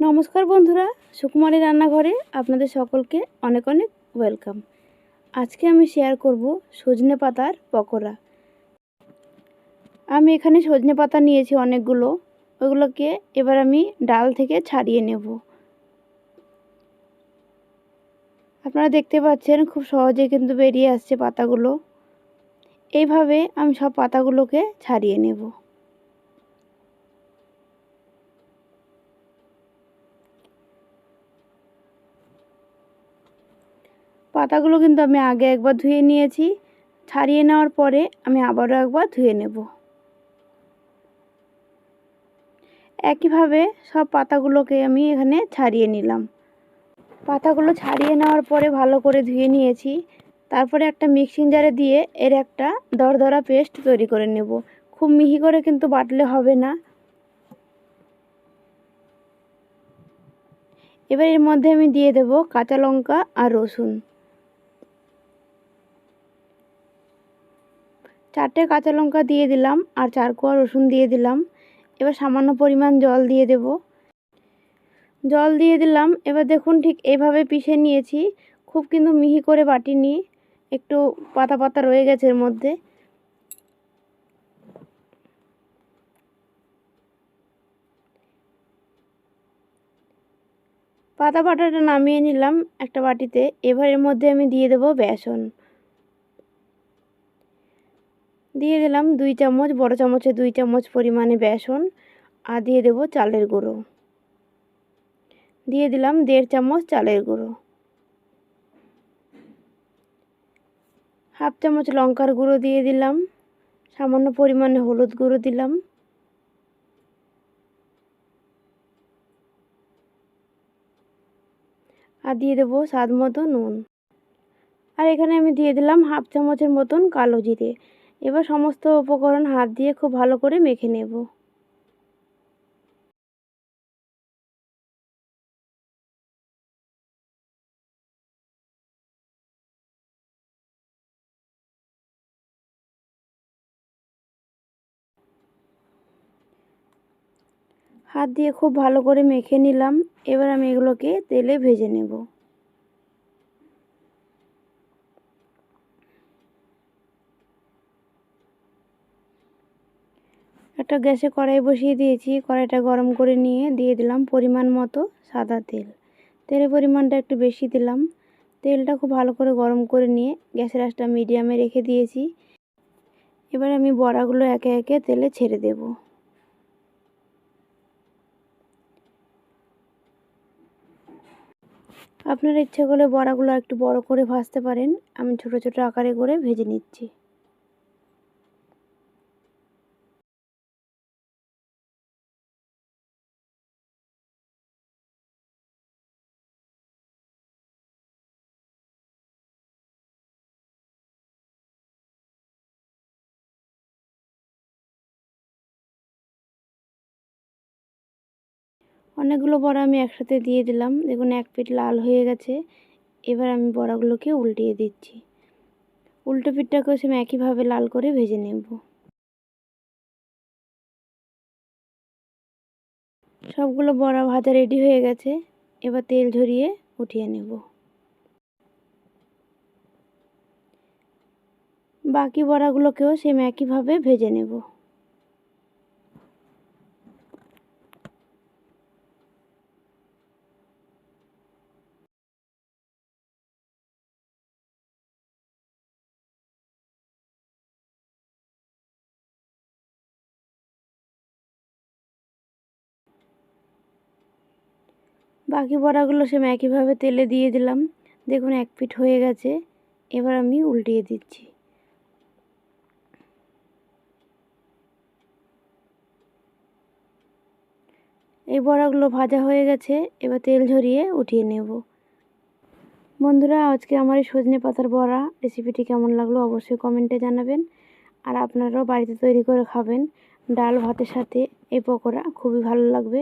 নমস্কার বন্ধুরা, সুকুমারী রান্নাঘরে আপনাদের সকলকে অনেক অনেক ওয়েলকাম। আজকে আমি শেয়ার করব সজনে পাতার পকোড়া। আমি এখানে সজনে পাতা নিয়েছি অনেকগুলো, ওগুলোকে এবার আমি ডাল থেকে ছাড়িয়ে নেব। আপনারা দেখতে পাচ্ছেন খুব সহজে কিন্তু বেরিয়ে আসছে পাতাগুলো। এইভাবে আমি সব পাতাগুলোকে ছাড়িয়ে নেব। পাতাগুলো কিন্তু আমি আগে একবার ধুয়ে নিয়েছি। ছাড়িয়ে নেওয়ার পরে আমি আবারও একবার ধুয়ে নেব। একইভাবে সব পাতাগুলোকে আমি এখানে ছাড়িয়ে নিলাম। পাতাগুলো ছাড়িয়ে নেওয়ার পরে ভালো করে ধুয়ে নিয়েছি। তারপরে একটা মিক্সিং জারে দিয়ে এর একটা দরদরা পেস্ট তৈরি করে নেব। খুব মিহি করে কিন্তু বাটলে হবে না। এবার এর মধ্যে আমি দিয়ে দেব কাঁচা লঙ্কা আর রসুন। চারটে কাঁচা লঙ্কা দিয়ে দিলাম আর চার কোয়া রসুন দিয়ে দিলাম। এবার সামান্য পরিমাণ জল দিয়ে দেব। জল দিয়ে দিলাম। এবার দেখুন ঠিক এইভাবে পিষে নিয়েছি। খুব কিন্তু মিহি করে বাটিনি। একটু পাতা পাতা রয়ে গেছে এর মধ্যে। পাতা বাটাটা নামিয়ে নিলাম একটা বাটিতে। এবার এর মধ্যে আমি দিয়ে দেব বেসন। দিয়ে দিলাম দুই চামচ, বড় চামচে দুই চামচ পরিমাণে বেসন আর দিয়ে দেব চালের গুঁড়ো। দিয়ে দিলাম দেড় চামচ চালের গুঁড়ো। হাফ চামচ লঙ্কার গুঁড়ো দিয়ে দিলাম, সামান্য পরিমাণে হলুদ গুঁড়ো দিলাম। আর দিয়ে দেবো স্বাদ মতো নুন। আর এখানে আমি দিয়ে দিলাম হাফ চামচের মতন কালো জিরে। এবার সমস্ত উপকরণ হাত দিয়ে খুব ভালো করে মেখে নেব। হাত দিয়ে খুব ভালো করে মেখে নিলাম। এবার আমি এগুলোকে তেলে ভেজে নেব। একটা গ্যাসে কড়াই বসিয়ে দিয়েছি। কড়াইটা গরম করে নিয়ে দিয়ে দিলাম পরিমাণ মতো সাদা তেল। তেলের পরিমাণটা একটু বেশি দিলাম। তেলটা খুব ভালো করে গরম করে নিয়ে গ্যাসের আঁচটা মিডিয়ামে রেখে দিয়েছি। এবার আমি বড়াগুলো একে একে তেলে ছেড়ে দেব। আপনার ইচ্ছে করলে বড়াগুলো একটু বড় করে ভাজতে পারেন। আমি ছোট ছোট আকারে করে ভেজে নিচ্ছি। অনেকগুলো বড়া আমি একসাথে দিয়ে দিলাম। দেখুন, এক পিঠ লাল হয়ে গেছে। এবার আমি বড়াগুলোকে উল্টিয়ে দিচ্ছি। উল্টো পিঠটাকেও সে একইভাবে লাল করে ভেজে নেব। সবগুলো বড়া ভাজা রেডি হয়ে গেছে। এবার তেল ঝরিয়ে উঠিয়ে নেব। বাকি বড়াগুলোকেও সেম একইভাবে ভেজে নেব। বাকি বড়াগুলো সেম একইভাবে তেলে দিয়ে দিলাম। দেখুন, এক পিঠ হয়ে গেছে। এবার আমি উল্টিয়ে দিচ্ছি। এই বড়াগুলো ভাজা হয়ে গেছে। এবার তেল ঝরিয়ে উঠিয়ে নেব। বন্ধুরা, আজকে আমার এই সজনে পাতার বড়া রেসিপিটি কেমন লাগল অবশ্যই কমেন্টে জানাবেন। আর আপনারাও বাড়িতে তৈরি করে খাবেন। ডাল ভাতের সাথে এই পকোড়া খুবই ভালো লাগবে।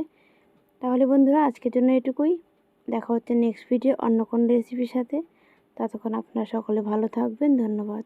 তাহলে বন্ধুরা, আজকের জন্য এটুকুই। দেখা হচ্ছে নেক্সট ভিডিও অন্য কোনো রেসিপির সাথে। ততক্ষণ আপনারা সকলে ভালো থাকবেন। ধন্যবাদ।